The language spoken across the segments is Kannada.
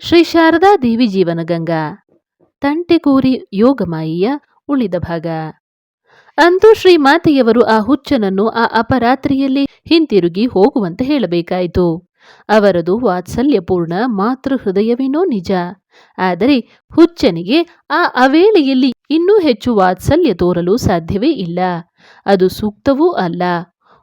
ಶ್ರೀ ಶಾರದಾ ದೇವಿ ಜೀವನಗಂಗಾ ತಂಟೆಕೂರಿ ಯೋಗಮಾಯಿಯ ಉಳಿದ ಭಾಗ. ಅಂತೂ ಶ್ರೀಮಾತೆಯವರು ಆ ಹುಚ್ಚನನ್ನು ಆ ಅಪರಾತ್ರಿಯಲ್ಲಿ ಹಿಂತಿರುಗಿ ಹೋಗುವಂತೆ ಹೇಳಬೇಕಾಯಿತು. ಅವರದು ವಾತ್ಸಲ್ಯಪೂರ್ಣ ಮಾತೃ ಹೃದಯವೇನೋ ನಿಜ. ಆದರೆ ಹುಚ್ಚನಿಗೆ ಆ ಅವೇಳೆಯಲ್ಲಿ ಇನ್ನೂ ಹೆಚ್ಚು ವಾತ್ಸಲ್ಯ ತೋರಲು ಸಾಧ್ಯವೇ ಇಲ್ಲ. ಅದು ಸೂಕ್ತವೂ ಅಲ್ಲ.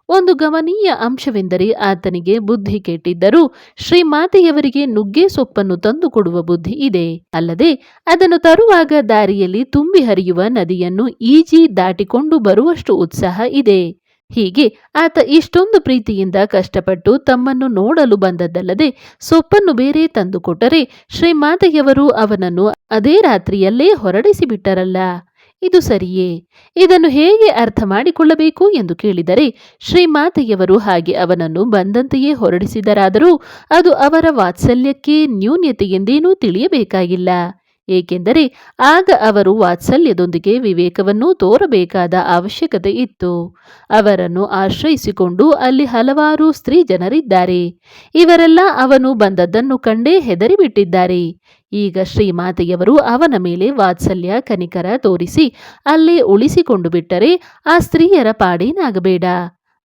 ಒಂದು ಗಮನೀಯ ಅಂಶವೆಂದರೆ ಆತನಿಗೆ ಬುದ್ಧಿ ಕೆಟ್ಟಿದ್ದರೂ ಶ್ರೀಮಾತೆಯವರಿಗೆ ನುಗ್ಗೆ ಸೊಪ್ಪನ್ನು ತಂದು ಕೊಡುವ ಬುದ್ಧಿ ಇದೆ. ಅಲ್ಲದೆ ಅದನ್ನು ತರುವಾಗ ದಾರಿಯಲ್ಲಿ ತುಂಬಿ ಹರಿಯುವ ನದಿಯನ್ನು ಈಜಿ ದಾಟಿಕೊಂಡು ಬರುವಷ್ಟು ಉತ್ಸಾಹ ಇದೆ. ಹೀಗೆ ಆತ ಇಷ್ಟೊಂದು ಪ್ರೀತಿಯಿಂದ ಕಷ್ಟಪಟ್ಟು ತಮ್ಮನ್ನು ನೋಡಲು ಬಂದದ್ದಲ್ಲದೆ ಸೊಪ್ಪನ್ನು ಬೇರೆ ತಂದುಕೊಟ್ಟರೆ ಶ್ರೀಮಾತೆಯವರು ಅವನನ್ನು ಅದೇ ರಾತ್ರಿಯಲ್ಲೇ ಹೊರಡಿಸಿ ಬಿಟ್ಟರಲ್ಲ ಇದು ಸರಿಯೇ? ಇದನ್ನು ಹೇಗೆ ಅರ್ಥ ಮಾಡಿಕೊಳ್ಳಬೇಕು ಎಂದು ಕೇಳಿದರೆ, ಶ್ರೀಮಾತೆಯವರು ಹಾಗೆ ಅವನನ್ನು ಬಂದಂತೆಯೇ ಹೊರಡಿಸಿದರಾದರೂ ಅದು ಅವರ ವಾತ್ಸಲ್ಯಕ್ಕೆ ನ್ಯೂನ್ಯತೆಯೆಂದೇನೂ ತಿಳಿಯಬೇಕಾಗಿಲ್ಲ. ಏಕೆಂದರೆ ಆಗ ಅವರು ವಾತ್ಸಲ್ಯದೊಂದಿಗೆ ವಿವೇಕವನ್ನು ತೋರಬೇಕಾದ ಅವಶ್ಯಕತೆ ಇತ್ತು. ಅವರನ್ನು ಆಶ್ರಯಿಸಿಕೊಂಡು ಅಲ್ಲಿ ಹಲವಾರು ಸ್ತ್ರೀ ಜನರಿದ್ದಾರೆ. ಇವರೆಲ್ಲ ಅವನು ಬಂದದ್ದನ್ನು ಕಂಡೇ ಹೆದರಿಬಿಟ್ಟಿದ್ದಾರೆ. ಈಗ ಶ್ರೀಮಾತೆಯವರು ಅವನ ಮೇಲೆ ವಾತ್ಸಲ್ಯ ಕನಿಕರ ತೋರಿಸಿ ಅಲ್ಲೇ ಉಳಿಸಿಕೊಂಡು ಬಿಟ್ಟರೆ ಆ ಸ್ತ್ರೀಯರ ಪಾಡೇನಾಗಬೇಡ.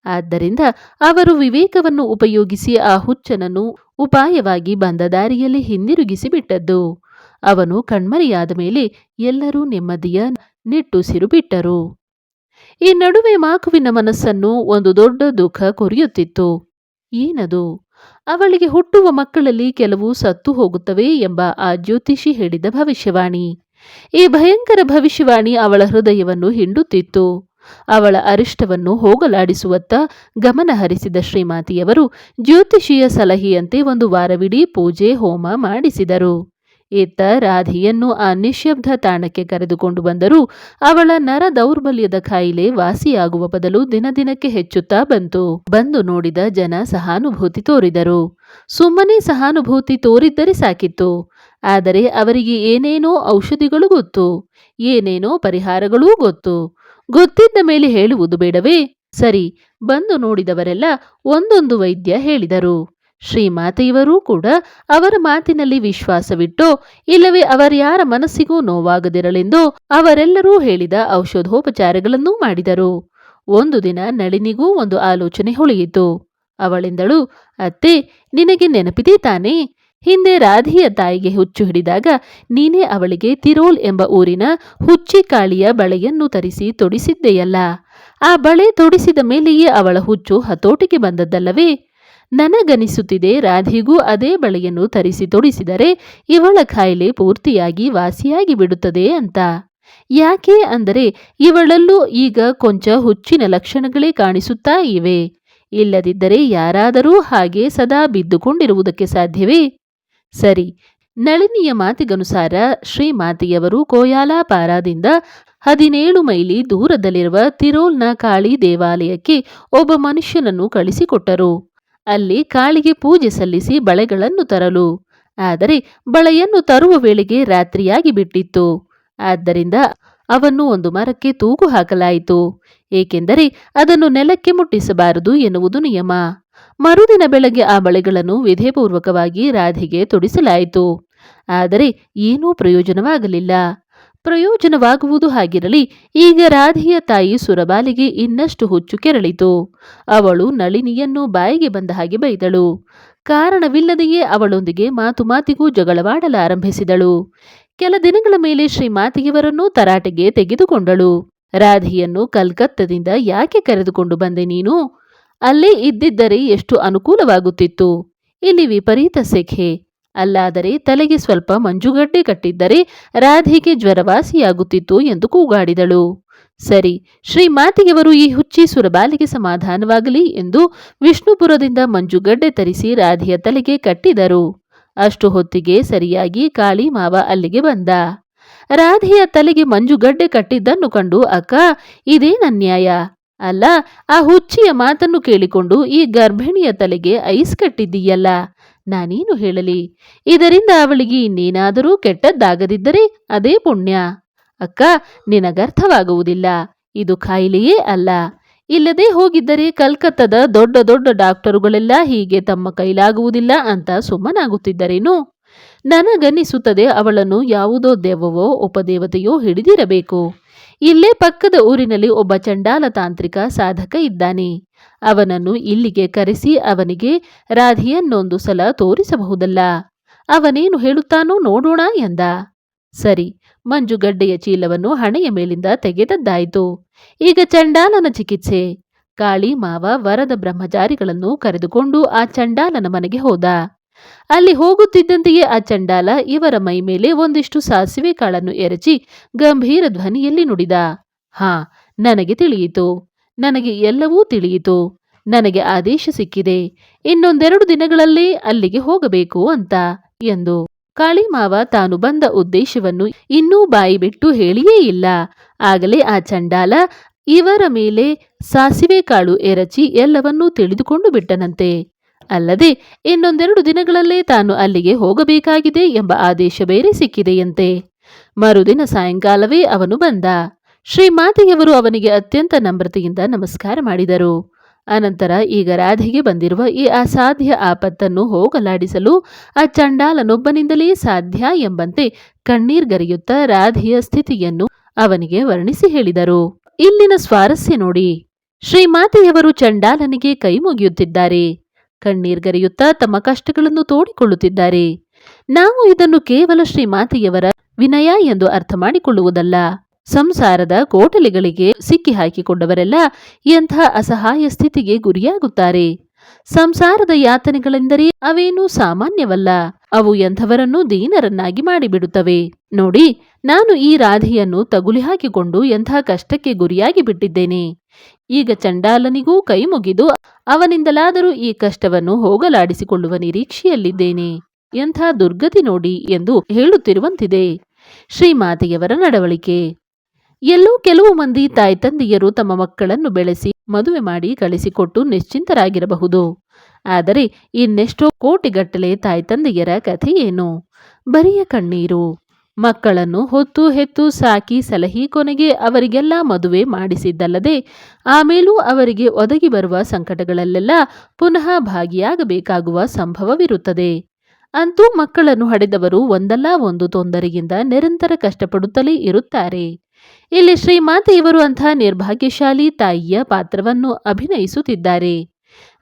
ಆದ್ದರಿಂದ ಅವರು ವಿವೇಕವನ್ನು ಉಪಯೋಗಿಸಿ ಆ ಹುಚ್ಚನನ್ನು ಉಪಾಯವಾಗಿ ಬಂದ ದಾರಿಯಲ್ಲಿ ಹಿಂದಿರುಗಿಸಿ ಬಿಟ್ಟದ್ದು ಅವನು ಕಣ್ಮರೆಯಾದ ಮೇಲೆ ಎಲ್ಲರೂ ನೆಮ್ಮದಿಯ ನಿಟ್ಟುಸಿರು ಬಿಟ್ಟರು ಈ ನಡುವೆ ಮಾಕುವಿನ ಮನಸ್ಸನ್ನು ಒಂದು ದೊಡ್ಡ ದುಃಖ ಕೊರಿಯುತ್ತಿತ್ತು. ಏನದು? ಅವಳಿಗೆ ಹುಟ್ಟುವ ಮಕ್ಕಳಲ್ಲಿ ಕೆಲವು ಸತ್ತು ಹೋಗುತ್ತವೆ ಎಂಬ ಆ ಜ್ಯೋತಿಷಿ ಹೇಳಿದ ಭವಿಷ್ಯವಾಣಿ. ಈ ಭಯಂಕರ ಭವಿಷ್ಯವಾಣಿ ಅವಳ ಹೃದಯವನ್ನು ಹಿಂಡುತ್ತಿತ್ತು. ಅವಳ ಅರಿಷ್ಟವನ್ನು ಹೋಗಲಾಡಿಸುವತ್ತ ಗಮನ ಹರಿಸಿದ ಶ್ರೀಮಾತಿಯವರು ಜ್ಯೋತಿಷಿಯ ಸಲಹೆಯಂತೆ ಒಂದು ವಾರವಿಡೀ ಪೂಜೆ, ಹೋಮ ಮಾಡಿಸಿದರು. ಇತ್ತ ರಾಧಿಯನ್ನು ಆ ನಿಶ್ಶಬ್ದ ತಾಣಕ್ಕೆ ಕರೆದುಕೊಂಡು ಬಂದರೂ ಅವಳ ನರ ದೌರ್ಬಲ್ಯದ ಕಾಯಿಲೆ ವಾಸಿಯಾಗುವ ಬದಲು ದಿನದಿನಕ್ಕೆ ಹೆಚ್ಚುತ್ತಾ ಬಂತು. ಬಂದು ನೋಡಿದ ಜನ ಸಹಾನುಭೂತಿ ತೋರಿದರು. ಸುಮ್ಮನೆ ಸಹಾನುಭೂತಿ ತೋರಿದ್ದರೆ ಸಾಕಿತ್ತು. ಆದರೆ ಅವರಿಗೆ ಏನೇನೋ ಔಷಧಿಗಳು ಗೊತ್ತು. ಏನೇನೋ ಪರಿಹಾರಗಳೂ ಗೊತ್ತು. ಗೊತ್ತಿದ್ದ ಮೇಲೆ ಹೇಳುವುದು ಬೇಡವೇ? ಸರಿ, ಬಂದು ನೋಡಿದವರೆಲ್ಲ ಒಂದೊಂದು ವೈದ್ಯ ಹೇಳಿದರು. ಶ್ರೀಮಾತೆಯವರೂ ಕೂಡ ಅವರ ಮಾತಿನಲ್ಲಿ ವಿಶ್ವಾಸವಿಟ್ಟು, ಇಲ್ಲವೇ ಅವರ್ಯಾರ ಮನಸ್ಸಿಗೂ ನೋವಾಗದಿರಲೆಂದು ಅವರೆಲ್ಲರೂ ಹೇಳಿದ ಔಷಧೋಪಚಾರಗಳನ್ನೂ ಮಾಡಿದರು. ಒಂದು ದಿನ ನಳಿನಿಗೂ ಒಂದು ಆಲೋಚನೆ ಹೊಳೆಯಿತು. ಅವಳೆಂದಳು, ಅತ್ತೆ, ನಿನಗೆ ನೆನಪಿದೆ ತಾನೇ? ಹಿಂದೆ ರಾಧಿಯ ತಾಯಿಗೆ ಹುಚ್ಚು ಹಿಡಿದಾಗ ನೀನೇ ಅವಳಿಗೆ ತಿರೋಲ್ ಎಂಬ ಊರಿನ ಹುಚ್ಚಿಕಾಳಿಯ ಬಳೆಯನ್ನು ತರಿಸಿ ತೊಡಿಸಿದ್ದೆಯಲ್ಲ? ಆ ಬಳೆ ತೊಡಿಸಿದ ಮೇಲೆಯೇ ಅವಳ ಹುಚ್ಚು ಹತೋಟಿಗೆ ಬಂದದ್ದಲ್ಲವೇ? ನನಗನಿಸುತ್ತಿದೆ ರಾಧಿಗೂ ಅದೇ ಬಳೆಯನ್ನು ತರಿಸಿ ತೊಡಿಸಿದರೆ ಇವಳ ಕಾಯಿಲೆ ಪೂರ್ತಿಯಾಗಿ ವಾಸಿಯಾಗಿ ಬಿಡುತ್ತದೆ ಅಂತ. ಯಾಕೆ ಅಂದರೆ ಇವಳಲ್ಲೂ ಈಗ ಕೊಂಚ ಹುಚ್ಚಿನ ಲಕ್ಷಣಗಳೇ ಕಾಣಿಸುತ್ತಾ ಇವೆ. ಇಲ್ಲದಿದ್ದರೆ ಯಾರಾದರೂ ಹಾಗೆ ಸದಾ ಬಿದ್ದುಕೊಂಡಿರುವುದಕ್ಕೆ ಸಾಧ್ಯವೇ? ಸರಿ, ನಳಿನಿಯ ಮಾತಿಗನುಸಾರ ಶ್ರೀಮಾತೆಯವರು ಕೋಯಾಲಾಪಾರಾದಿಂದ ಹದಿನೇಳು ಮೈಲಿ ದೂರದಲ್ಲಿರುವ ತಿರೋಲ್ನ ಕಾಳಿ ದೇವಾಲಯಕ್ಕೆ ಒಬ್ಬ ಮನುಷ್ಯನನ್ನು ಕಳಿಸಿಕೊಟ್ಟರು. ಅಲ್ಲಿ ಕಾಳಿಗೆ ಪೂಜೆ ಸಲ್ಲಿಸಿ ಬಳೆಗಳನ್ನು ತರಲು. ಆದರೆ ಬಳೆಯನ್ನು ತರುವ ವೇಳೆಗೆ ರಾತ್ರಿಯಾಗಿ ಬಿಟ್ಟಿತ್ತು. ಆದ್ದರಿಂದ ಅವನ್ನು ಒಂದು ಮರಕ್ಕೆ ತೂಗು ಹಾಕಲಾಯಿತು. ಏಕೆಂದರೆ ಅದನ್ನು ನೆಲಕ್ಕೆ ಮುಟ್ಟಿಸಬಾರದು ಎನ್ನುವುದು ನಿಯಮ. ಮರುದಿನ ಬೆಳಗ್ಗೆ ಆ ಬಳೆಗಳನ್ನು ವಿಧಿಪೂರ್ವಕವಾಗಿ ರಾಧಿಗೆ ತೊಡಿಸಲಾಯಿತು. ಆದರೆ ಏನೂ ಪ್ರಯೋಜನವಾಗಲಿಲ್ಲ. ಪ್ರಯೋಜನವಾಗುವುದು ಹಾಗಿರಲಿ, ಈಗ ರಾಧಿಯ ತಾಯಿ ಸುರಬಾಲಿಗೆ ಇನ್ನಷ್ಟು ಹುಚ್ಚು ಕೆರಳಿತು. ಅವಳು ನಳಿನಿಯನ್ನು ಬಾಯಿಗೆ ಬಂದ ಹಾಗೆ ಬೈದಳು. ಕಾರಣವಿಲ್ಲದೆಯೇ ಅವಳೊಂದಿಗೆ ಮಾತು ಮಾತಿಗೂ ಜಗಳವಾಡಲಾರಂಭಿಸಿದಳು. ಕೆಲ ದಿನಗಳ ಮೇಲೆ ಶ್ರೀಮಾತೆಯವರನ್ನೂ ತರಾಟೆಗೆ ತೆಗೆದುಕೊಂಡಳು. ರಾಧಿಯನ್ನು ಕಲ್ಕತ್ತದಿಂದ ಯಾಕೆ ಕರೆದುಕೊಂಡು ಬಂದೆ ನೀನು? ಅಲ್ಲೇ ಇದ್ದಿದ್ದರೆ ಎಷ್ಟು ಅನುಕೂಲವಾಗುತ್ತಿತ್ತು. ಇಲ್ಲಿ ವಿಪರೀತ ಸೆಖೆ. ಅಲ್ಲಾದರೆ ತಲೆಗೆ ಸ್ವಲ್ಪ ಮಂಜುಗಡ್ಡೆ ಕಟ್ಟಿದ್ದರೆ ರಾಧಿಗೆ ಜ್ವರವಾಸಿಯಾಗುತ್ತಿತ್ತು ಎಂದು ಕೂಗಾಡಿದಳು. ಸರಿ ಶ್ರೀಮಾತೆಯವರು ಈ ಹುಚ್ಚಿ ಸುರಬಾಲಿಗೆ ಸಮಾಧಾನವಾಗಲಿ ಎಂದು ವಿಷ್ಣುಪುರದಿಂದ ಮಂಜುಗಡ್ಡೆ ತರಿಸಿ ರಾಧಿಯ ತಲೆಗೆ ಕಟ್ಟಿದರು. ಅಷ್ಟು ಹೊತ್ತಿಗೆ ಸರಿಯಾಗಿ ಕಾಳಿ ಮಾವ ಅಲ್ಲಿಗೆ ಬಂದ. ರಾಧಿಯ ತಲೆಗೆ ಮಂಜುಗಡ್ಡೆ ಕಟ್ಟಿದ್ದನ್ನು ಕಂಡು, ಅಕ್ಕ ಇದೇನನ್ಯಾಯ ಅಲ್ಲ, ಆ ಹುಚ್ಚಿಯ ಮಾತನ್ನು ಕೇಳಿಕೊಂಡು ಈ ಗರ್ಭಿಣಿಯ ತಲೆಗೆ ಐಸ್ ಕಟ್ಟಿದ್ದೀಯಲ್ಲ? ನಾನೇನು ಹೇಳಲಿ? ಇದರಿಂದ ಅವಳಿಗೆ ಇನ್ನೇನಾದರೂ ಕೆಟ್ಟದ್ದಾಗದಿದ್ದರೆ ಅದೇ ಪುಣ್ಯ. ಅಕ್ಕ, ನಿನಗರ್ಥವಾಗುವುದಿಲ್ಲ. ಇದು ಖಾಯಿಲೆಯೇ ಅಲ್ಲ. ಇಲ್ಲದೆ ಹೋಗಿದ್ದರೆ ಕಲ್ಕತ್ತದ ದೊಡ್ಡ ದೊಡ್ಡ ಡಾಕ್ಟರುಗಳೆಲ್ಲ ಹೀಗೆ ತಮ್ಮ ಕೈಲಾಗುವುದಿಲ್ಲ ಅಂತ ಸುಮ್ಮನಾಗುತ್ತಿದ್ದರೇನು? ನನಗನ್ನಿಸುತ್ತದೆ ಅವಳನ್ನು ಯಾವುದೋ ದೆವ್ವವೋ ಉಪದೇವತೆಯೋ ಹಿಡಿದಿರಬೇಕು. ಇಲ್ಲೇ ಪಕ್ಕದ ಊರಿನಲ್ಲಿ ಒಬ್ಬ ಚಂಡಾಲ ತಾಂತ್ರಿಕ ಸಾಧಕ ಇದ್ದಾನೆ. ಅವನನ್ನು ಇಲ್ಲಿಗೆ ಕರೆಸಿ ಅವನಿಗೆ ರಾಧಿಯನ್ನೊಂದು ಸಲ ತೋರಿಸಬಹುದಲ್ಲ. ಅವನೇನು ಹೇಳುತ್ತಾನೋ ನೋಡೋಣ ಎಂದ. ಸರಿ ಮಂಜುಗಡ್ಡೆಯ ಚೀಲವನ್ನು ಹಣೆಯ ಮೇಲಿಂದ ತೆಗೆದದ್ದಾಯಿತು. ಈಗ ಚಂಡಾಲನ ಚಿಕಿತ್ಸೆ. ಕಾಳಿ ಮಾವ ವರದ ಬ್ರಹ್ಮಚಾರಿಗಳನ್ನು ಕರೆದುಕೊಂಡು ಆ ಚಂಡಾಲನ ಮನೆಗೆ ಹೋದ. ಅಲ್ಲಿ ಹೋಗುತ್ತಿದ್ದಂತೆಯೇ ಆ ಚಂಡಾಲ ಇವರ ಮೈ ಮೇಲೆ ಒಂದಿಷ್ಟು ಸಾಸಿವೆ ಕಾಳನ್ನು ಎರಚಿ ಗಂಭೀರ ಧ್ವನಿಯಲ್ಲಿ ನುಡಿದ, ಹಾ, ನನಗೆ ತಿಳಿಯಿತು, ನನಗೆ ಎಲ್ಲವೂ ತಿಳಿಯಿತು, ನನಗೆ ಆದೇಶ ಸಿಕ್ಕಿದೆ, ಇನ್ನೊಂದೆರಡು ದಿನಗಳಲ್ಲೇ ಅಲ್ಲಿಗೆ ಹೋಗಬೇಕು ಅಂತ ಎಂದು. ಕಾಳಿಮಾವ ತಾನು ಬಂದ ಉದ್ದೇಶವನ್ನು ಇನ್ನೂ ಬಾಯಿ ಬಿಟ್ಟು ಹೇಳಿಯೇ ಇಲ್ಲ. ಆಗಲೇ ಆ ಚಂಡಾಲ ಇವರ ಮೇಲೆ ಸಾಸಿವೆ ಕಾಳು ಎರಚಿ ಎಲ್ಲವನ್ನೂ ತಿಳಿದುಕೊಂಡು ಬಿಟ್ಟನಂತೆ. ಅಲ್ಲದೆ ಇನ್ನೊಂದೆರಡು ದಿನಗಳಲ್ಲೇ ತಾನು ಅಲ್ಲಿಗೆ ಹೋಗಬೇಕಾಗಿದೆ ಎಂಬ ಆದೇಶ ಬೇರೆ ಸಿಕ್ಕಿದೆಯಂತೆ. ಮರುದಿನ ಸಾಯಂಕಾಲವೇ ಅವನು ಬಂದ. ಶ್ರೀಮಾತೆಯವರು ಅವನಿಗೆ ಅತ್ಯಂತ ನಮ್ರತೆಯಿಂದ ನಮಸ್ಕಾರ ಮಾಡಿದರು. ಅನಂತರ ಈಗ ರಾಧೆಗೆ ಬಂದಿರುವ ಈ ಅಸಾಧ್ಯ ಆಪತ್ತನ್ನು ಹೋಗಲಾಡಿಸಲು ಆ ಚಂಡಾಲನೊಬ್ಬನಿಂದಲೇ ಸಾಧ್ಯ ಎಂಬಂತೆ ಕಣ್ಣೀರ್ಗರೆಯುತ್ತಾ ರಾಧೆಯ ಸ್ಥಿತಿಯನ್ನು ಅವನಿಗೆ ವರ್ಣಿಸಿ ಹೇಳಿದರು. ಇಲ್ಲಿನ ಸ್ವಾರಸ್ಯ ನೋಡಿ. ಶ್ರೀಮಾತೆಯವರು ಚಂಡಾಲನಿಗೆ ಕೈ ಮುಗಿಯುತ್ತಿದ್ದಾರೆ. ಕಣ್ಣೀರ್ಗರೆಯುತ್ತಾ ತಮ್ಮ ಕಷ್ಟಗಳನ್ನು ತೋಡಿಕೊಳ್ಳುತ್ತಿದ್ದಾರೆ. ನಾವು ಇದನ್ನು ಕೇವಲ ಶ್ರೀಮಾತೆಯವರ ವಿನಯ ಎಂದು ಅರ್ಥ ಮಾಡಿಕೊಳ್ಳುವುದಲ್ಲ. ಸಂಸಾರದ ಕೋಟಲೆಗಳಿಗೆ ಸಿಕ್ಕಿ ಹಾಕಿಕೊಂಡವರೆಲ್ಲ ಅಸಹಾಯ ಸ್ಥಿತಿಗೆ ಗುರಿಯಾಗುತ್ತಾರೆ. ಸಂಸಾರದ ಯಾತನೆಗಳೆಂದರೆ ಅವೇನೂ ಸಾಮಾನ್ಯವಲ್ಲ. ಅವು ಎಂಥವರನ್ನೂ ದೀನರನ್ನಾಗಿ ಮಾಡಿಬಿಡುತ್ತವೆ. ನೋಡಿ, ನಾನು ಈ ರಾಧೆಯನ್ನು ತಗುಲಿ ಹಾಕಿಕೊಂಡು ಎಂಥ ಕಷ್ಟಕ್ಕೆ ಗುರಿಯಾಗಿ ಬಿಟ್ಟಿದ್ದೇನೆ. ಈಗ ಚಂಡಾಲನಿಗೂ ಕೈ ಮುಗಿದು ಅವನಿಂದಲಾದರೂ ಈ ಕಷ್ಟವನ್ನು ಹೋಗಲಾಡಿಸಿಕೊಳ್ಳುವ ನಿರೀಕ್ಷೆಯಲ್ಲಿದ್ದೇನೆ. ಎಂಥ ದುರ್ಗತಿ ನೋಡಿ ಎಂದು ಹೇಳುತ್ತಿರುವಂತಿದೆ. ಶ್ರೀಮಾತೆಯವರ ನಡವಳಿಕೆ. ಎಲ್ಲೋ ಕೆಲವು ಮಂದಿ ತಾಯ್ತಂದೆಯರು ತಮ್ಮ ಮಕ್ಕಳನ್ನು ಬೆಳೆಸಿ ಮದುವೆ ಮಾಡಿ ಕಳಿಸಿಕೊಟ್ಟು ನಿಶ್ಚಿಂತರಾಗಿರಬಹುದು. ಆದರೆ ಇನ್ನೆಷ್ಟೋ ಕೋಟಿಗಟ್ಟಲೆ ತಾಯ್ತಂದೆಯರ ಕಥೆ ಏನು? ಬರಿಯ ಕಣ್ಣೀರು. ಮಕ್ಕಳನ್ನು ಹೊತ್ತು ಹೆತ್ತು ಸಾಕಿ ಸಲಹಿ ಕೊನೆಗೆ ಅವರಿಗೆಲ್ಲ ಮದುವೆ ಮಾಡಿಸಿದ್ದಲ್ಲದೆ ಆಮೇಲೂ ಅವರಿಗೆ ಒದಗಿ ಬರುವ ಸಂಕಟಗಳಲ್ಲೆಲ್ಲ ಪುನಃ ಭಾಗಿಯಾಗಬೇಕಾಗುವ ಸಂಭವವಿರುತ್ತದೆ. ಅಂತೂ ಮಕ್ಕಳನ್ನು ಹಡೆದವರು ಒಂದಲ್ಲ ಒಂದು ತೊಂದರೆಯಿಂದ ನಿರಂತರ ಕಷ್ಟಪಡುತ್ತಲೇ ಇರುತ್ತಾರೆ. ಇಲ್ಲಿ ಶ್ರೀಮಾತೆಯವರು ಅಂಥ ನಿರ್ಭಾಗ್ಯಶಾಲಿ ತಾಯಿಯ ಪಾತ್ರವನ್ನು ಅಭಿನಯಿಸುತ್ತಿದ್ದಾರೆ.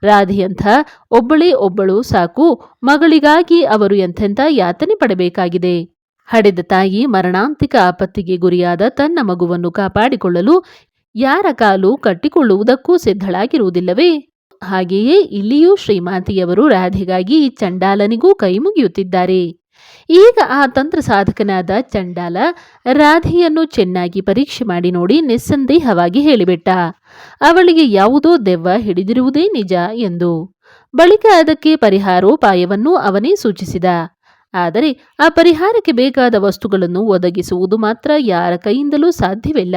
ರಾಧೆಯಂಥ, ಒಬ್ಬಳೇ ಒಬ್ಬಳು ಸಾಕು, ಮಗಳಿಗಾಗಿ ಅವರು ಎಂಥೆಂಥ ಯಾತನೆ ಪಡಬೇಕಾಗಿದೆ. ಹಡೆದ ತಾಯಿ ಮರಣಾಂತಿಕ ಆಪತ್ತಿಗೆ ಗುರಿಯಾದ ತನ್ನ ಮಗುವನ್ನು ಕಾಪಾಡಿಕೊಳ್ಳಲು ಯಾರ ಕಾಲು ಕಟ್ಟಿಕೊಳ್ಳುವುದಕ್ಕೂ ಸಿದ್ಧಳಾಗಿರುವುದಿಲ್ಲವೇ? ಹಾಗೆಯೇ ಇಲ್ಲಿಯೂ ಶ್ರೀಮಾತಿಯವರು ರಾಧೆಗಾಗಿ ಚಂಡಾಲನಿಗೂ ಕೈ ಮುಗಿಯುತ್ತಿದ್ದಾರೆ. ಈಗ ಆ ತಂತ್ರ ಸಾಧಕನಾದ ಚಂಡಾಲ ರಾಧೆಯನ್ನು ಚೆನ್ನಾಗಿ ಪರೀಕ್ಷೆ ಮಾಡಿ ನೋಡಿ ನಿಸ್ಸಂದೇಹವಾಗಿ ಹೇಳಿಬಿಟ್ಟ. ಅವಳಿಗೆ ಯಾವುದೋ ದೆವ್ವ ಹಿಡಿದಿರುವುದೇ ನಿಜ ಎಂದು. ಬಳಿಕ ಅದಕ್ಕೆ ಪರಿಹಾರೋಪಾಯವನ್ನು ಅವನೇ ಸೂಚಿಸಿದ. ಆದರೆ ಆ ಪರಿಹಾರಕ್ಕೆ ಬೇಕಾದ ವಸ್ತುಗಳನ್ನು ಒದಗಿಸುವುದು ಮಾತ್ರ ಯಾರ ಕೈಯಿಂದಲೂ ಸಾಧ್ಯವಿಲ್ಲ.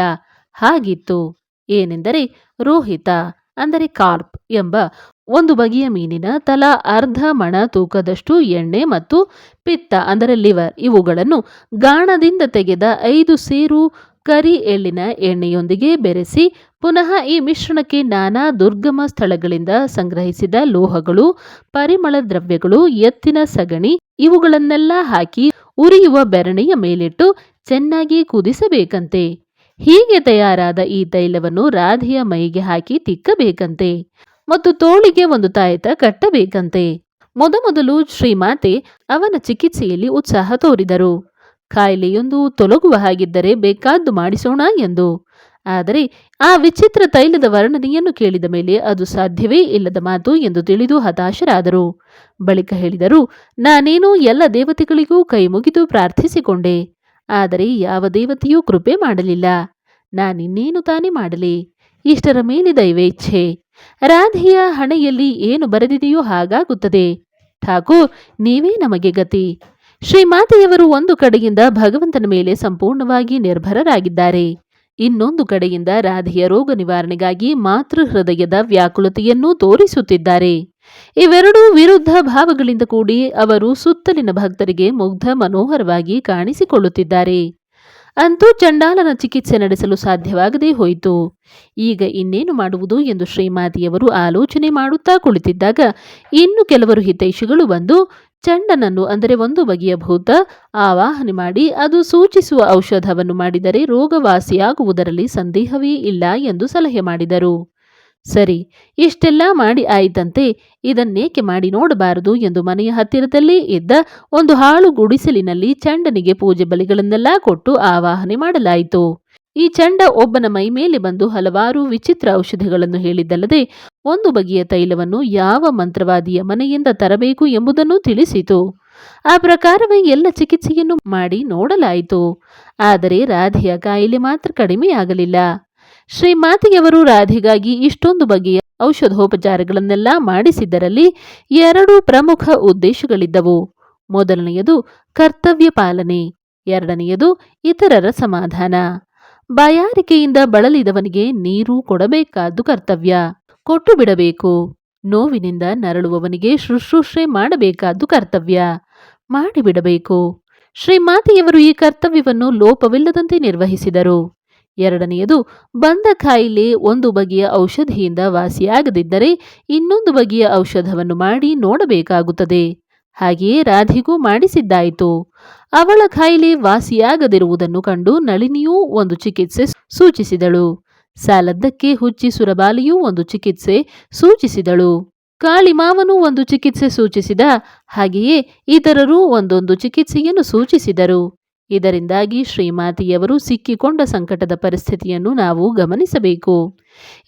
ಹಾಗಿತ್ತು. ಏನೆಂದರೆ ರೋಹಿತ, ಅಂದರೆ ಕಾರ್ಪ್ ಎಂಬ ಒಂದು ಬಗೆಯ ಮೀನಿನ ತಲಾ ಅರ್ಧ ಮಣ ತೂಕದಷ್ಟು ಎಣ್ಣೆ ಮತ್ತು ಪಿತ್ತ, ಅಂದರೆ ಲಿವರ್, ಇವುಗಳನ್ನು ಗಾಣದಿಂದ ತೆಗೆದ ಐದು ಸೇರು ಕರಿ ಎಳ್ಳಿನ ಎಣ್ಣೆಯೊಂದಿಗೆ ಬೆರೆಸಿ ಪುನಃ ಈ ಮಿಶ್ರಣಕ್ಕೆ ನಾನಾ ದುರ್ಗಮ ಸ್ಥಳಗಳಿಂದ ಸಂಗ್ರಹಿಸಿದ ಲೋಹಗಳು, ಪರಿಮಳ ದ್ರವ್ಯಗಳು, ಎತ್ತಿನ ಸಗಣಿ ಇವುಗಳನ್ನೆಲ್ಲ ಹಾಕಿ ಉರಿಯುವ ಬೆರಣೆಯ ಮೇಲಿಟ್ಟು ಚೆನ್ನಾಗಿ ಕುದಿಸಬೇಕಂತೆ. ಹೀಗೆ ತಯಾರಾದ ಈ ತೈಲವನ್ನು ರಾಧೆಯ ಮೈಗೆ ಹಾಕಿ ತಿಕ್ಕಬೇಕಂತೆ. ಮತ್ತು ತೋಳಿಗೆ ಒಂದು ತಾಯತ ಕಟ್ಟಬೇಕಂತೆ. ಮೊದಮೊದಲು ಶ್ರೀಮಾತೆ ಅವನ ಚಿಕಿತ್ಸೆಯಲ್ಲಿ ಉತ್ಸಾಹ ತೋರಿದರು. ಕಾಯಿಲೆಯೊಂದು ತೊಲಗುವ ಹಾಗಿದ್ದರೆ ಬೇಕಾದ್ದು ಮಾಡಿಸೋಣ ಎಂದು. ಆದರೆ ಆ ವಿಚಿತ್ರ ತೈಲದ ವರ್ಣನೆಯನ್ನು ಕೇಳಿದ ಮೇಲೆ ಅದು ಸಾಧ್ಯವೇ ಇಲ್ಲದ ಮಾತು ಎಂದು ತಿಳಿದು ಹತಾಶರಾದರು. ಬಳಿಕ ಹೇಳಿದರು, ನಾನೇನು ಎಲ್ಲ ದೇವತೆಗಳಿಗೂ ಕೈ ಮುಗಿದು ಪ್ರಾರ್ಥಿಸಿಕೊಂಡೆ, ಆದರೆ ಯಾವ ದೇವತೆಯೂ ಕೃಪೆ ಮಾಡಲಿಲ್ಲ. ನಾನಿನ್ನೇನು ತಾನೇ ಮಾಡಲಿ? ಇಷ್ಟರ ಮೇಲೆ ದೈವೇಚ್ಛೆ. ರಾಧೆಯ ಹಣೆಯಲ್ಲಿ ಏನು ಬರೆದಿದೆಯೋ ಹಾಗಾಗುತ್ತದೆ. ಠಾಕೂರ್ ನೀವೇ ನಮಗೆ ಗತಿ. ಶ್ರೀಮಾತೆಯವರು ಒಂದು ಕಡೆಯಿಂದ ಭಗವಂತನ ಮೇಲೆ ಸಂಪೂರ್ಣವಾಗಿ ನಿರ್ಭರರಾಗಿದ್ದಾರೆ. ಇನ್ನೊಂದು ಕಡೆಯಿಂದ ರಾಧೆಯ ರೋಗ ನಿವಾರಣೆಗಾಗಿ ಮಾತೃ ಹೃದಯದ ವ್ಯಾಕುಲತೆಯನ್ನು ತೋರಿಸುತ್ತಿದ್ದಾರೆ. ಇವೆರಡೂ ವಿರುದ್ಧ ಭಾವಗಳಿಂದ ಕೂಡಿ ಅವರು ಸುತ್ತಲಿನ ಭಕ್ತರಿಗೆ ಮುಗ್ಧ ಮನೋಹರವಾಗಿ ಕಾಣಿಸಿಕೊಳ್ಳುತ್ತಿದ್ದಾರೆ. ಅಂತೂ ಚಂಡಾಲನ ಚಿಕಿತ್ಸೆ ನಡೆಸಲು ಸಾಧ್ಯವಾಗದೇ ಹೋಯಿತು. ಈಗ ಇನ್ನೇನು ಮಾಡುವುದು ಎಂದು ಶ್ರೀಮಾತಿಯವರು ಆಲೋಚನೆ ಮಾಡುತ್ತಾ ಕುಳಿತಿದ್ದಾಗ ಇನ್ನು ಕೆಲವರು ಹಿತೈಷಿಗಳು ಬಂದು ಚಂಡನನ್ನು ಅಂದರೆ ಒಂದು ಬಗೆಯ ಭೂತ ಆವಾಹನೆ ಮಾಡಿ ಅದು ಸೂಚಿಸುವ ಔಷಧವನ್ನು ಮಾಡಿದರೆ ರೋಗವಾಸಿಯಾಗುವುದರಲ್ಲಿ ಸಂದೇಹವೇ ಇಲ್ಲ ಎಂದು ಸಲಹೆ ಮಾಡಿದರು. ಸರಿ, ಇಷ್ಟೆಲ್ಲ ಮಾಡಿ ಆಯಿತಂತೆ, ಇದನ್ನೇಕೆ ಮಾಡಿ ನೋಡಬಾರದು ಎಂದು ಮನೆಯ ಹತ್ತಿರದಲ್ಲೇ ಇದ್ದ ಒಂದು ಹಾಳು ಗುಡಿಸಲಿನಲ್ಲಿ ಚಂಡನಿಗೆ ಪೂಜೆ ಬಲಿಗಳನ್ನೆಲ್ಲ ಕೊಟ್ಟು ಆವಾಹನೆ ಮಾಡಲಾಯಿತು. ಈ ಚಂಡ ಒಬ್ಬನ ಮೈ ಮೇಲೆ ಬಂದು ಹಲವಾರು ವಿಚಿತ್ರ ಔಷಧಿಗಳನ್ನು ಹೇಳಿದ್ದಲ್ಲದೆ, ಒಂದು ಬಗೆಯ ತೈಲವನ್ನು ಯಾವ ಮಂತ್ರವಾದಿಯ ಮನೆಯಿಂದ ತರಬೇಕು ಎಂಬುದನ್ನು ತಿಳಿಸಿತು. ಆ ಪ್ರಕಾರವೇ ಎಲ್ಲ ಚಿಕಿತ್ಸೆಯನ್ನು ಮಾಡಿ ನೋಡಲಾಯಿತು. ಆದರೆ ರಾಧೆಯ ಕಾಯಿಲೆ ಮಾತ್ರ ಕಡಿಮೆಯಾಗಲಿಲ್ಲ. ಶ್ರೀಮಾತೆಯವರು ರಾಧೆಗಾಗಿ ಇಷ್ಟೊಂದು ಬಗೆಯ ಔಷಧೋಪಚಾರಗಳನ್ನೆಲ್ಲ ಮಾಡಿಸಿದ್ದರಲ್ಲಿ ಎರಡು ಪ್ರಮುಖ ಉದ್ದೇಶಗಳಿದ್ದವು. ಮೊದಲನೆಯದು ಕರ್ತವ್ಯ ಪಾಲನೆ, ಎರಡನೆಯದು ಇತರರ ಸಮಾಧಾನ. ಬಾಯಾರಿಕೆಯಿಂದ ಬಳಲಿದವನಿಗೆ ನೀರು ಕೊಡಬೇಕಾದ್ದು ಕರ್ತವ್ಯ. ಕೊಟ್ಟು ಬಿಡಬೇಕು, ನೋವಿನಿಂದ ನರಳುವವನಿಗೆ ಶುಶ್ರೂಷೆ ಮಾಡಬೇಕಾದ್ದು ಕರ್ತವ್ಯ. ಮಾಡಿಬಿಡಬೇಕು ಶ್ರೀಮಾತೆಯವರು ಈ ಕರ್ತವ್ಯವನ್ನು ಲೋಪವಿಲ್ಲದಂತೆ ನಿರ್ವಹಿಸಿದರು. ಎರಡನೆಯದು, ಬಂದ ಕಾಯಿಲೆ ಒಂದು ಬಗೆಯ ಔಷಧಿಯಿಂದ ವಾಸಿಯಾಗದಿದ್ದರೆ ಇನ್ನೊಂದು ಬಗೆಯ ಔಷಧವನ್ನು ಮಾಡಿ ನೋಡಬೇಕಾಗುತ್ತದೆ. ಹಾಗೆಯೇ ರಾಧಿಗೂ ಮಾಡಿಸಿದ್ದಾಯಿತು. ಅವಳ ಕಾಯಿಲೆ ವಾಸಿಯಾಗದಿರುವುದನ್ನು ಕಂಡು ನಳಿನಿಯೂ ಒಂದು ಚಿಕಿತ್ಸೆ ಸೂಚಿಸಿದಳು. ಸಾಲದ್ದಕ್ಕೆ ಹುಚ್ಚಿ ಸುರಬಾಲಿಯೂ ಒಂದು ಚಿಕಿತ್ಸೆ ಸೂಚಿಸಿದಳು. ಕಾಳಿಮಾವನು ಒಂದು ಚಿಕಿತ್ಸೆ ಸೂಚಿಸಿದ, ಹಾಗೆಯೇ ಇತರರೂ ಒಂದೊಂದು ಚಿಕಿತ್ಸೆಯನ್ನು ಸೂಚಿಸಿದರು. ಇದರಿಂದಾಗಿ ಶ್ರೀಮಾತಿಯವರು ಸಿಕ್ಕಿಕೊಂಡ ಸಂಕಟದ ಪರಿಸ್ಥಿತಿಯನ್ನು ನಾವು ಗಮನಿಸಬೇಕು.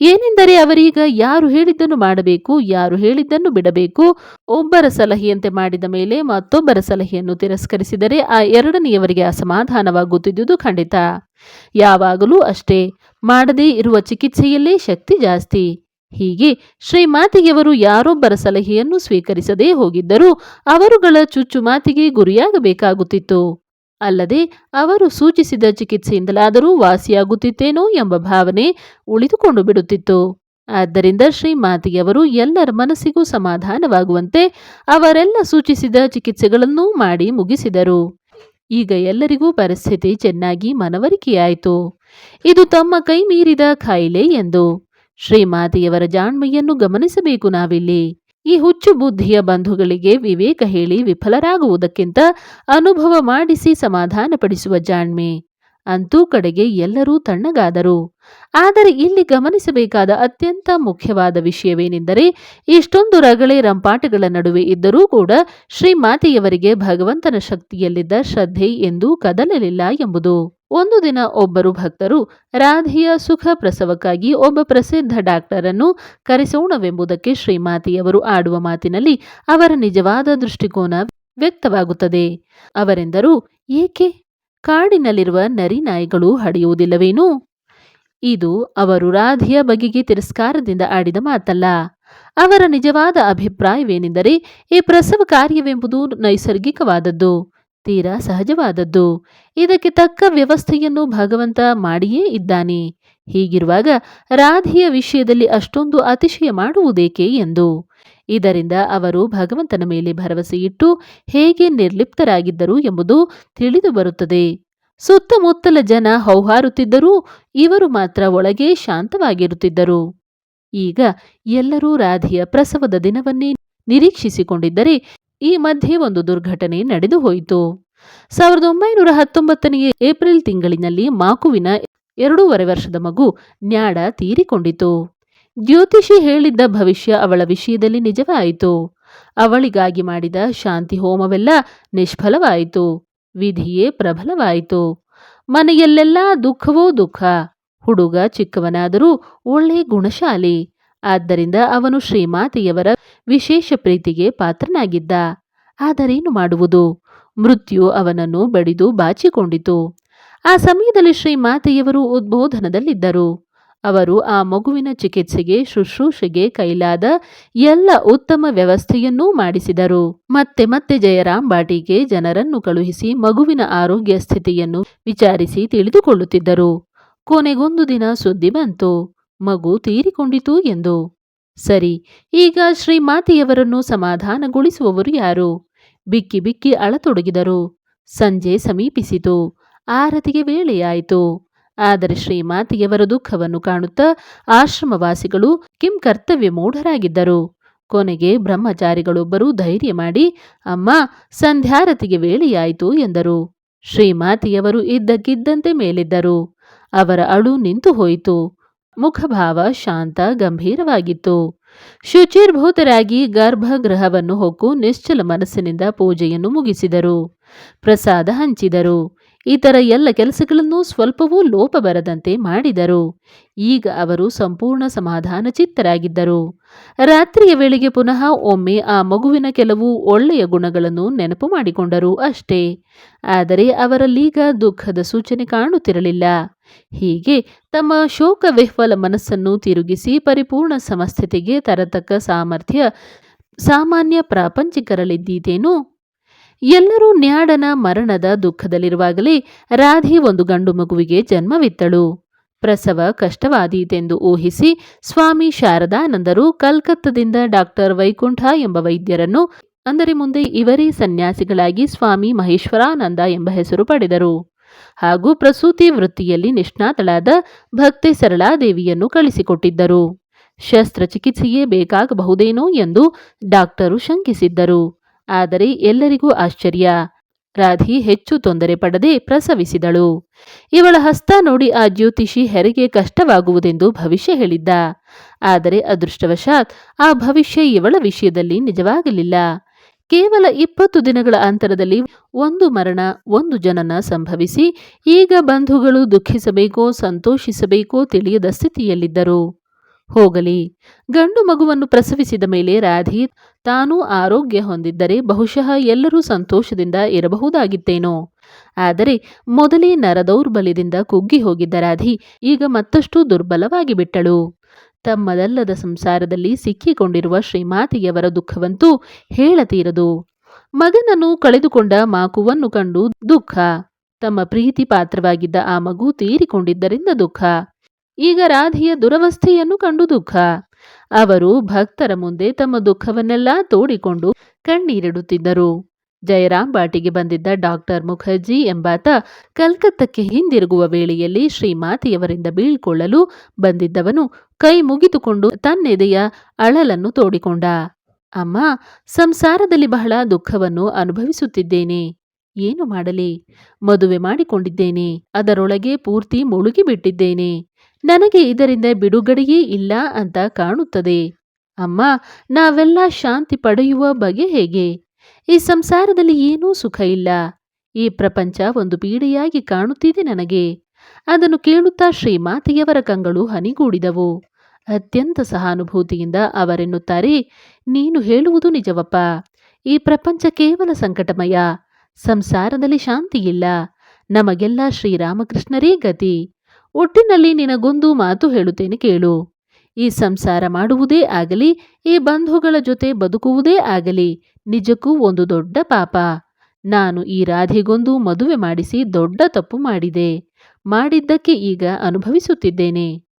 ಏನೆಂದರೆ ಅವರೀಗ ಯಾರು ಹೇಳಿದ್ದನ್ನು ಮಾಡಬೇಕು, ಯಾರು ಹೇಳಿದ್ದನ್ನು ಬಿಡಬೇಕು, ಒಬ್ಬರ ಸಲಹೆಯಂತೆ ಮಾಡಿದ ಮೇಲೆ ಮತ್ತೊಬ್ಬರ ಸಲಹೆಯನ್ನು ತಿರಸ್ಕರಿಸಿದರೆ ಆ ಎರಡನೆಯವರಿಗೆ ಅಸಮಾಧಾನವಾಗುತ್ತಿದ್ದುದು ಖಂಡಿತ. ಯಾವಾಗಲೂ ಅಷ್ಟೇ, ಮಾಡದೇ ಇರುವ ಚಿಕಿತ್ಸೆಯಲ್ಲೇ ಶಕ್ತಿ ಜಾಸ್ತಿ. ಹೀಗೆ ಶ್ರೀಮಾತಿಯವರು ಯಾರೊಬ್ಬರ ಸಲಹೆಯನ್ನು ಸ್ವೀಕರಿಸದೇ ಹೋಗಿದ್ದರೂ ಅವರುಗಳ ಚುಚ್ಚು ಮಾತಿಗೆ ಗುರಿಯಾಗಬೇಕಾಗುತ್ತಿತ್ತು. ಅಲ್ಲದೆ ಅವರು ಸೂಚಿಸಿದ ಚಿಕಿತ್ಸೆಯಿಂದಲಾದರೂ ವಾಸಿಯಾಗುತ್ತಿತ್ತೇನೋ ಎಂಬ ಭಾವನೆ ಉಳಿದುಕೊಂಡು ಬಿಡುತ್ತಿತ್ತು. ಆದ್ದರಿಂದ ಶ್ರೀಮಾತಿಯವರು ಎಲ್ಲರ ಮನಸ್ಸಿಗೂ ಸಮಾಧಾನವಾಗುವಂತೆ ಅವರೆಲ್ಲ ಸೂಚಿಸಿದ ಚಿಕಿತ್ಸೆಗಳನ್ನೂ ಮಾಡಿ ಮುಗಿಸಿದರು. ಈಗ ಎಲ್ಲರಿಗೂ ಪರಿಸ್ಥಿತಿ ಚೆನ್ನಾಗಿ ಮನವರಿಕೆಯಾಯಿತು. ಇದು ತಮ್ಮ ಕೈ ಮೀರಿದ ಕಾಯಿಲೆ ಎಂದು ಶ್ರೀಮಾತೆಯವರ ಜಾಣ್ಮೆಯನ್ನು ಗಮನಿಸಬೇಕು ನಾವಿಲ್ಲಿ. ಈ ಹುಚ್ಚು ಬುದ್ಧಿಯ ಬಂಧುಗಳಿಗೆ ವಿವೇಕ ಹೇಳಿ ವಿಫಲರಾಗುವುದಕ್ಕಿಂತ ಅನುಭವ ಮಾಡಿಸಿ ಸಮಾಧಾನಪಡಿಸುವ ಜಾಣ್ಮೆ. ಅಂತೂ ಕಡೆಗೆ ಎಲ್ಲರೂ ತಣ್ಣಗಾದರು. ಆದರೆ ಇಲ್ಲಿ ಗಮನಿಸಬೇಕಾದ ಅತ್ಯಂತ ಮುಖ್ಯವಾದ ವಿಷಯವೇನೆಂದರೆ ಇಷ್ಟೊಂದು ರಗಳೆ ರಂಪಾಟಗಳ ನಡುವೆ ಇದ್ದರೂ ಕೂಡ ಶ್ರೀಮಾತೆಯವರಿಗೆ ಭಗವಂತನ ಶಕ್ತಿಯಲ್ಲಿದ್ದ ಶ್ರದ್ಧೆ ಎಂದೂ ಕದಲಲಿಲ್ಲ ಎಂಬುದು. ಒಂದು ದಿನ ಒಬ್ಬರು ಭಕ್ತರು ರಾಧೆಯ ಸುಖ ಪ್ರಸವಕ್ಕಾಗಿ ಒಬ್ಬ ಪ್ರಸಿದ್ಧ ಡಾಕ್ಟರನ್ನು ಕರೆಸೋಣವೆಂಬುದಕ್ಕೆ ಶ್ರೀಮಾತಿಯವರು ಆಡುವ ಮಾತಿನಲ್ಲಿ ಅವರ ನಿಜವಾದ ದೃಷ್ಟಿಕೋನ ವ್ಯಕ್ತವಾಗುತ್ತದೆ. ಅವರೆಂದರು, ಏಕೆ? ಕಾಡಿನಲ್ಲಿರುವ ನರಿ ನಾಯಿಗಳು ಹಡೆಯುವುದಿಲ್ಲವೇನು? ಇದು ಅವರು ರಾಧಿಯ ಬಗೆಗೆ ತಿರಸ್ಕಾರದಿಂದ ಆಡಿದ ಮಾತಲ್ಲ. ಅವರ ನಿಜವಾದ ಅಭಿಪ್ರಾಯವೇನೆಂದರೆ, ಈ ಪ್ರಸವ ಕಾರ್ಯವೆಂಬುದು ನೈಸರ್ಗಿಕವಾದದ್ದು. ತೀರಾ ಸಹಜವಾದದ್ದು. ಇದಕ್ಕೆ ತಕ್ಕ ವ್ಯವಸ್ಥೆಯನ್ನು ಭಗವಂತ ಮಾಡಿಯೇ ಇದ್ದಾನೆ. ಹೀಗಿರುವಾಗ ರಾಧೆಯ ವಿಷಯದಲ್ಲಿ ಅಷ್ಟೊಂದು ಅತಿಶಯ ಮಾಡುವುದೇಕೆ ಎಂದು. ಇದರಿಂದ ಅವರು ಭಗವಂತನ ಮೇಲೆ ಭರವಸೆ ಇಟ್ಟು ಹೇಗೆ ನಿರ್ಲಿಪ್ತರಾಗಿದ್ದರು ಎಂಬುದು ತಿಳಿದು ಬರುತ್ತದೆ. ಸುತ್ತಮುತ್ತಲ ಜನ ಹೌಹಾರುತ್ತಿದ್ದರೂ ಇವರು ಮಾತ್ರ ಒಳಗೆ ಶಾಂತವಾಗಿರುತ್ತಿದ್ದರು. ಈಗ ಎಲ್ಲರೂ ರಾಧೆಯ ಪ್ರಸವದ ದಿನವನ್ನೇ ನಿರೀಕ್ಷಿಸಿಕೊಂಡಿದ್ದರೆ ಈ ಮಧ್ಯೆ ಒಂದು ದುರ್ಘಟನೆ ನಡೆದು ಹೋಯಿತು. ಸಾವಿರದ ಒಂಬೈನೂರ ಹತ್ತೊಂಬತ್ತನೆಯ ಏಪ್ರಿಲ್ ತಿಂಗಳಿನಲ್ಲಿ ಮಾಕುವಿನ ಎರಡೂವರೆ ವರ್ಷದ ಮಗು ನ್ಯಾಡ ತೀರಿಕೊಂಡಿತು. ಜ್ಯೋತಿಷಿ ಹೇಳಿದ್ದ ಭವಿಷ್ಯ ಅವಳ ವಿಷಯದಲ್ಲಿ ನಿಜವಾಯಿತು. ಅವಳಿಗಾಗಿ ಮಾಡಿದ ಶಾಂತಿ ಹೋಮವೆಲ್ಲ ನಿಷ್ಫಲವಾಯಿತು. ವಿಧಿಯೇ ಪ್ರಬಲವಾಯಿತು. ಮನೆಯಲ್ಲೆಲ್ಲ ದುಃಖವೋ ದುಃಖ. ಹುಡುಗ ಚಿಕ್ಕವನಾದರೂ ಒಳ್ಳೆ ಗುಣಶಾಲಿ. ಆದ್ದರಿಂದ ಅವನು ಶ್ರೀಮಾತೆಯವರ ವಿಶೇಷ ಪ್ರೀತಿಗೆ ಪಾತ್ರನಾಗಿದ್ದ. ಆದರೇನು ಮಾಡುವುದು? ಮೃತ್ಯು ಅವನನ್ನು ಬಡಿದು ಬಾಚಿಕೊಂಡಿತು. ಆ ಸಮಯದಲ್ಲಿ ಶ್ರೀಮಾತೆಯವರು ಉದ್ಬೋಧನದಲ್ಲಿದ್ದರು. ಅವರು ಆ ಮಗುವಿನ ಚಿಕಿತ್ಸೆಗೆ, ಶುಶ್ರೂಷೆಗೆ ಕೈಲಾದ ಎಲ್ಲ ಉತ್ತಮ ವ್ಯವಸ್ಥೆಯನ್ನೂ ಮಾಡಿಸಿದರು. ಮತ್ತೆ ಮತ್ತೆ ಜಯರಾಮ್ ಬಾಟಿಗೆ ಜನರನ್ನು ಕಳುಹಿಸಿ ಮಗುವಿನ ಆರೋಗ್ಯ ಸ್ಥಿತಿಯನ್ನು ವಿಚಾರಿಸಿ ತಿಳಿದುಕೊಳ್ಳುತ್ತಿದ್ದರು. ಕೊನೆಗೊಂದು ದಿನ ಸುದ್ದಿ ಬಂತು. ಮಗು ತೀರಿಕೊಂಡಿತು ಎಂದು ಸರಿ, ಈಗ ಶ್ರೀಮಾತೆಯವರನ್ನು ಸಮಾಧಾನಗೊಳಿಸುವವರು ಯಾರು? ಬಿಕ್ಕಿ ಬಿಕ್ಕಿ ಅಳತೊಡಗಿದರು. ಸಂಜೆ ಸಮೀಪಿಸಿತು. ಆರತಿಗೆ ವೇಳೆಯಾಯಿತು. ಆದರೆ ಶ್ರೀಮಾತೆಯವರ ದುಃಖವನ್ನು ಕಾಣುತ್ತಾ ಆಶ್ರಮವಾಸಿಗಳು ಕಿಂ ಕರ್ತವ್ಯ ಮೂಢರಾಗಿದ್ದರು. ಕೊನೆಗೆ ಬ್ರಹ್ಮಚಾರಿಗಳೊಬ್ಬರು ಧೈರ್ಯ ಮಾಡಿ, ಅಮ್ಮ, ಸಂಧ್ಯಾರತಿಗೆ ವೇಳೆಯಾಯಿತು ಎಂದರು. ಶ್ರೀಮಾತೆಯವರು ಇದ್ದಕ್ಕಿದ್ದಂತೆ ಮೇಲಿದ್ದರು. ಅವರ ಅಳು ನಿಂತು ಹೋಯಿತು. ಮುಖಭಾವ ಶಾಂತ ಗಂಭೀರವಾಗಿತ್ತು. ಶುಚಿರ್ಭೂತರಾಗಿ ಗರ್ಭಗೃಹವನ್ನು ಹೊಕ್ಕು ನಿಶ್ಚಲ ಮನಸ್ಸಿನಿಂದ ಪೂಜೆಯನ್ನು ಮುಗಿಸಿದರು. ಪ್ರಸಾದ ಹಂಚಿದರು. ಇತರ ಎಲ್ಲ ಕೆಲಸಗಳನ್ನು ಸ್ವಲ್ಪವೂ ಲೋಪ ಬರದಂತೆ ಮಾಡಿದರು. ಈಗ ಅವರು ಸಂಪೂರ್ಣ ಸಮಾಧಾನ ಚಿತ್ತರಾಗಿದ್ದರು ರಾತ್ರಿಯ ವೇಳೆಗೆ ಪುನಃ ಒಮ್ಮೆ ಆ ಮಗುವಿನ ಕೆಲವು ಒಳ್ಳೆಯ ಗುಣಗಳನ್ನು ನೆನಪು ಮಾಡಿಕೊಂಡರು ಅಷ್ಟೇ. ಆದರೆ ಅವರಲ್ಲೀಗ ದುಃಖದ ಸೂಚನೆ ಕಾಣುತ್ತಿರಲಿಲ್ಲ. ಹೀಗೆ ತಮ್ಮ ಶೋಕ ವಿಹ್ವಲ ಮನಸ್ಸನ್ನು ತಿರುಗಿಸಿ ಪರಿಪೂರ್ಣ ಸಮಸ್ಥಿತಿಗೆ ತರತಕ್ಕ ಸಾಮರ್ಥ್ಯ ಸಾಮಾನ್ಯ ಪ್ರಾಪಂಚಿಕರಲ್ಲಿದ್ದೀತೇನು ಎಲ್ಲರೂ ನ್ಯಾಡನ ಮರಣದ ದುಃಖದಲ್ಲಿರುವಾಗಲೇ ರಾಧಿ ಒಂದು ಗಂಡು ಮಗುವಿಗೆ ಜನ್ಮವಿತ್ತಳು. ಪ್ರಸವ ಕಷ್ಟವಾದೀತೆಂದು ಊಹಿಸಿ ಸ್ವಾಮಿ ಶಾರದಾನಂದರು ಕಲ್ಕತ್ತದಿಂದ ಡಾಕ್ಟರ್ ವೈಕುಂಠ ಎಂಬ ವೈದ್ಯರನ್ನು ಅಂದರೆ ಮುಂದೆ ಇವರೇ ಸನ್ಯಾಸಿಗಳಾಗಿ ಸ್ವಾಮಿ ಮಹೇಶ್ವರಾನಂದ ಎಂಬ ಹೆಸರು ಪಡೆದರು. ಹಾಗೂ ಪ್ರಸೂತಿ ವೃತ್ತಿಯಲ್ಲಿ ನಿಷ್ಣಾತಳಾದ ಭಕ್ತಿ ಸರಳಾದೇವಿಯನ್ನು ಕಳಿಸಿಕೊಟ್ಟಿದ್ದರು. ಶಸ್ತ್ರಚಿಕಿತ್ಸೆಯೇ ಬೇಕಾಗಬಹುದೇನೋ ಎಂದು ಡಾಕ್ಟರು ಶಂಕಿಸಿದ್ದರು. ಆದರೆ ಎಲ್ಲರಿಗೂ ಆಶ್ಚರ್ಯ. ರಾಧಿ ಹೆಚ್ಚು ತೊಂದರೆ ಪಡದೆ ಪ್ರಸವಿಸಿದಳು. ಇವಳ ಹಸ್ತ ನೋಡಿ ಆ ಜ್ಯೋತಿಷಿ ಹೆರಿಗೆ ಕಷ್ಟವಾಗುವುದೆಂದು ಭವಿಷ್ಯ ಹೇಳಿದ್ದ. ಆದರೆ ಅದೃಷ್ಟವಶಾತ್ ಆ ಭವಿಷ್ಯ ಇವಳ ವಿಷಯದಲ್ಲಿ ನಿಜವಾಗಲಿಲ್ಲ. ಕೇವಲ ಇಪ್ಪತ್ತು ದಿನಗಳ ಅಂತರದಲ್ಲಿ ಒಂದು ಮರಣ, ಒಂದು ಜನನ ಸಂಭವಿಸಿ ಈಗ ಬಂಧುಗಳು ದುಃಖಿಸಬೇಕೋ, ಸಂತೋಷಿಸಬೇಕೋ ತಿಳಿಯದ ಸ್ಥಿತಿಯಲ್ಲಿದ್ದರು. ಹೋಗಲಿ. ಗಂಡು ಮಗುವನ್ನು ಪ್ರಸವಿಸಿದ ಮೇಲೆ ರಾಧಿ ತಾನೂ ಆರೋಗ್ಯ ಹೊಂದಿದ್ದರೆ ಬಹುಶಃ ಎಲ್ಲರೂ ಸಂತೋಷದಿಂದ ಇರಬಹುದಾಗಿತ್ತೇನೋ. ಆದರೆ ಮೊದಲೇ ನರದೌರ್ಬಲ್ಯದಿಂದ ಕುಗ್ಗಿ ಹೋಗಿದ್ದ ರಾಧಿ ಈಗ ಮತ್ತಷ್ಟು ದುರ್ಬಲವಾಗಿ ಬಿಟ್ಟಳು. ತಮ್ಮದಲ್ಲದ ಸಂಸಾರದಲ್ಲಿ ಸಿಕ್ಕಿಕೊಂಡಿರುವ ಶ್ರೀಮಾತಿಯವರ ದುಃಖವಂತೂ ಹೇಳತೀರದು. ಮಗನನ್ನು ಕಳೆದುಕೊಂಡ ಮಾಕುವನ್ನು ಕಂಡು ದುಃಖ. ತಮ್ಮ ಪ್ರೀತಿ ಪಾತ್ರವಾಗಿದ್ದ ಆ ಮಗು ತೀರಿಕೊಂಡಿದ್ದರಿಂದ ದುಃಖ. ಈಗ ರಾಧಿಯ ದುರವಸ್ಥೆಯನ್ನು ಕಂಡು ದುಃಖ. ಅವರು ಭಕ್ತರ ಮುಂದೆ ತಮ್ಮ ದುಃಖವನ್ನೆಲ್ಲ ತೋಡಿಕೊಂಡು ಕಣ್ಣೀರಿಡುತ್ತಿದ್ದರು. ಜಯರಾಮ್ ಬಾಟಿಗೆ ಬಂದಿದ್ದ ಡಾಕ್ಟರ್ ಮುಖರ್ಜಿ ಎಂಬಾತ ಕಲ್ಕತ್ತಕ್ಕೆ ಹಿಂದಿರುಗುವ ವೇಳೆಯಲ್ಲಿ ಶ್ರೀಮಾತೆಯವರಿಂದ ಬೀಳ್ಕೊಳ್ಳಲು ಬಂದಿದ್ದವನು ಕೈ ಮುಗಿದುಕೊಂಡು ತನ್ನೆದೆಯ ಅಳಲನ್ನು ತೋಡಿಕೊಂಡ. ಅಮ್ಮ, ಸಂಸಾರದಲ್ಲಿ ಬಹಳ ದುಃಖವನ್ನು ಅನುಭವಿಸುತ್ತಿದ್ದೇನೆ. ಏನು ಮಾಡಲಿ? ಮದುವೆ ಮಾಡಿಕೊಂಡಿದ್ದೇನೆ. ಅದರೊಳಗೆ ಪೂರ್ತಿ ಮುಳುಗಿ ಬಿಟ್ಟಿದ್ದೇನೆ ನನಗೆ ಇದರಿಂದ ಬಿಡುಗಡೆಯೇ ಇಲ್ಲ ಅಂತ ಕಾಣುತ್ತದೆ. ಅಮ್ಮ, ನಾವೆಲ್ಲ ಶಾಂತಿ ಪಡೆಯುವ ಬಗೆ ಹೇಗೆ? ಈ ಸಂಸಾರದಲ್ಲಿ ಏನೂ ಸುಖ ಇಲ್ಲ. ಈ ಪ್ರಪಂಚ ಒಂದು ಪೀಡೆಯಾಗಿ ಕಾಣುತ್ತಿದೆ ನನಗೆ. ಅದನ್ನು ಕೇಳುತ್ತಾ ಶ್ರೀಮಾತೆಯವರ ಕಂಗಳು ಹನಿಗೂಡಿದವು. ಅತ್ಯಂತ ಸಹಾನುಭೂತಿಯಿಂದ ಅವರೆನ್ನುತ್ತಾರೆ, ನೀನು ಹೇಳುವುದು ನಿಜವಪ್ಪ. ಈ ಪ್ರಪಂಚ ಕೇವಲ ಸಂಕಟಮಯ. ಸಂಸಾರದಲ್ಲಿ ಶಾಂತಿಯಿಲ್ಲ. ನಮಗೆಲ್ಲ ಶ್ರೀರಾಮಕೃಷ್ಣರೇ ಗತಿ. ಒಟ್ಟಿನಲ್ಲಿ ನಿನಗೊಂದು ಮಾತು ಹೇಳುತ್ತೇನೆ ಕೇಳು. ಈ ಸಂಸಾರ ಮಾಡುವುದೇ ಆಗಲಿ, ಈ ಬಂಧುಗಳ ಜೊತೆ ಬದುಕುವುದೇ ಆಗಲಿ, ನಿಜಕ್ಕೂ ಒಂದು ದೊಡ್ಡ ಪಾಪ. ನಾನು ಈ ರಾಧೆಗೊಂದು ಮದುವೆ ಮಾಡಿಸಿ ದೊಡ್ಡ ತಪ್ಪು ಮಾಡಿದೆ. ಮಾಡಿದ್ದಕ್ಕೆ ಈಗ ಅನುಭವಿಸುತ್ತಿದ್ದೇನೆ.